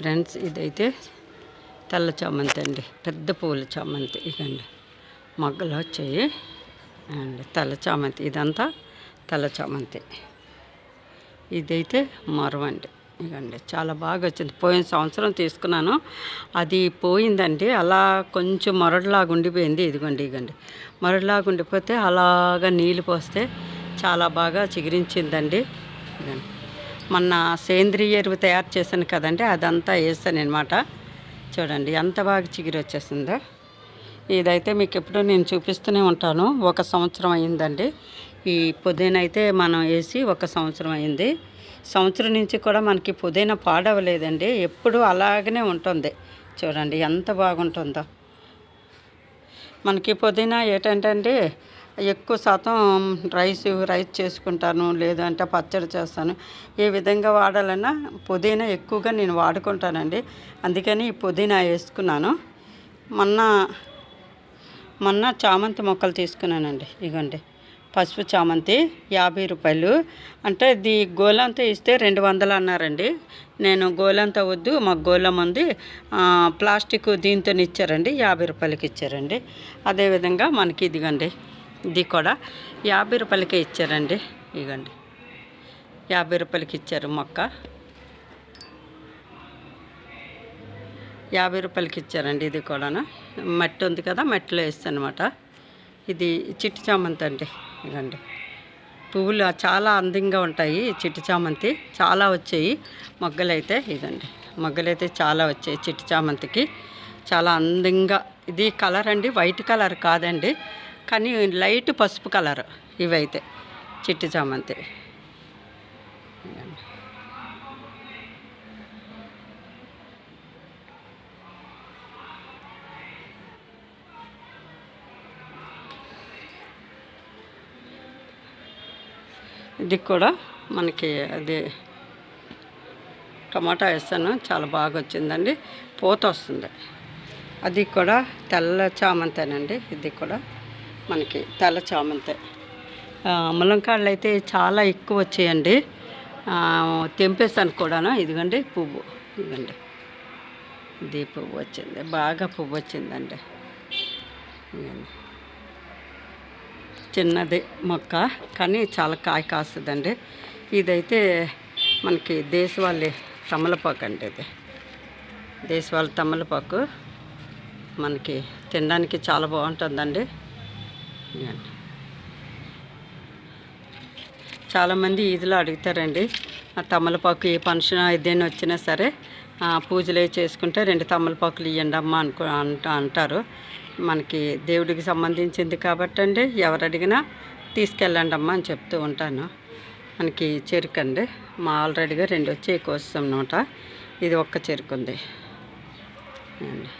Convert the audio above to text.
Friends ఇదైతే తెల్ల చామంతి అండి. పెద్ద పూల చామంతి ఇదండి. మొగ్గలు వచ్చాయి. అండ్ తెల్ల చామంతి ఇదంతా తెల్ల చామంతి. ఇదైతే మరవండి ఇదండి చాలా బాగా వచ్చింది. పోయిన సంవత్సరం తీసుకున్నాను. అది పోయిందండి. అలా కొంచెం మొరడులాగా ఉండిపోయింది. ఇదిగోండి ఇదిగోండి. మొరడులాగా ఉండిపోతే అలాగా నీళ్ళు పోస్తే చాలా బాగా చిగురించిందండి. ఇదండి మొన్న సేంద్రియ ఎరువు తయారు చేశాను కదండి అదంతా వేస్తాను అనమాట చూడండి ఎంత బాగా చిగురు వచ్చేసిందో ఇదైతే మీకు ఎప్పుడూ నేను చూపిస్తూనే ఉంటాను ఒక సంవత్సరం అయిందండి ఈ పుదీనా అయితే మనం వేసి ఒక సంవత్సరం అయింది సంవత్సరం నుంచి కూడా మనకి పుదీనా పాడవలేదండి ఎప్పుడూ అలాగనే ఉంటుంది. చూడండి ఎంత బాగుంటుందో. మనకి పుదీనా ఏంటంటే ఎక్కువ శాతం రైస్ రైస్ చేసుకుంటాను లేదంటే పచ్చడి చేస్తాను. ఏ విధంగా వాడాలన్నా పుదీనా ఎక్కువగా నేను వాడుకుంటానండి. అందుకని ఈ పుదీనా వేసుకున్నాను. మొన్న మొన్న చామంతి మొక్కలు తీసుకున్నానండి. ఇగోండి పసుపు చామంతి యాభై రూపాయలు. అంటే ఇది గోలంతా ఇస్తే రెండు వందలు అన్నారండి. నేను గోలంతా వద్దు మాకు గోళం ఉంది. ప్లాస్టిక్ దీంతో ఇచ్చారండి యాభై రూపాయలకి ఇచ్చారండి. అదేవిధంగా మనకి ఇదిగండి ఇది కూడా యాభై రూపాయలకే ఇచ్చారండి. ఇగండి. యాభై రూపాయలకి ఇచ్చారు మొక్క. యాభై రూపాయలకి ఇచ్చారండి ఇది కూడాను. మట్టి ఉంది కదా మట్టిలో వేస్తాను అనమాట ఇది చిట్టి చామంతి అండి. ఇదండి పువ్వులు చాలా అందంగా ఉంటాయి చిట్టి చామంతి. చాలా వచ్చాయి మొగ్గలైతే. ఇదండి మొగ్గలైతే చాలా వచ్చాయి చిట్టి చామంతికి. చాలా అందంగా. ఇది కలర్ అండి వైట్ కలర్ కాదండి. కానీ లైట్ పసుపు కలర్ ఇవైతే చిట్టి చామంతి. ఇది కూడా మనకి అది టమాటా వేస్తాను చాలా బాగా వచ్చిందండి పూత వస్తుంది. అది కూడా తెల్ల చామంతేనండి ఇది కూడా. మనకి తెల్ల చామంతి. ములంకాళ్ళు అయితే చాలా ఎక్కువ వచ్చాయండి. తెంపేస్తాను కూడాను. ఇదిగోండి పువ్వు. ఇదిగండి. ఇది పువ్వు వచ్చింది. బాగా పువ్వు వచ్చిందండి. చిన్నది మొక్క కానీ చాలా కాయ కాస్తుందండి. ఇదైతే మనకి దేశవాళీ తమలపాకు అండి ఇది. దేశవాళీ తమలపాకు మనకి తినడానికి చాలా బాగుంటుందండి. చాలామంది ఈదులో అడుగుతారండి తమలపాకు ఏ ఫంక్షన్ ఏదైనా వచ్చినా సరే పూజలు చేసుకుంటే రెండు తమలపాకులు ఇవ్వండి అమ్మ అనుకో అంట అంటారు. మనకి దేవుడికి సంబంధించింది కాబట్టి అండి ఎవరు అడిగినా తీసుకెళ్ళండి అమ్మ అని చెప్తూ ఉంటాను. మనకి చెరుకు అండి మా ఆల్రెడీగా రెండు వచ్చి కోస్తాం అనమాట ఇది ఒక్క చెరుకు ఉంది అండి.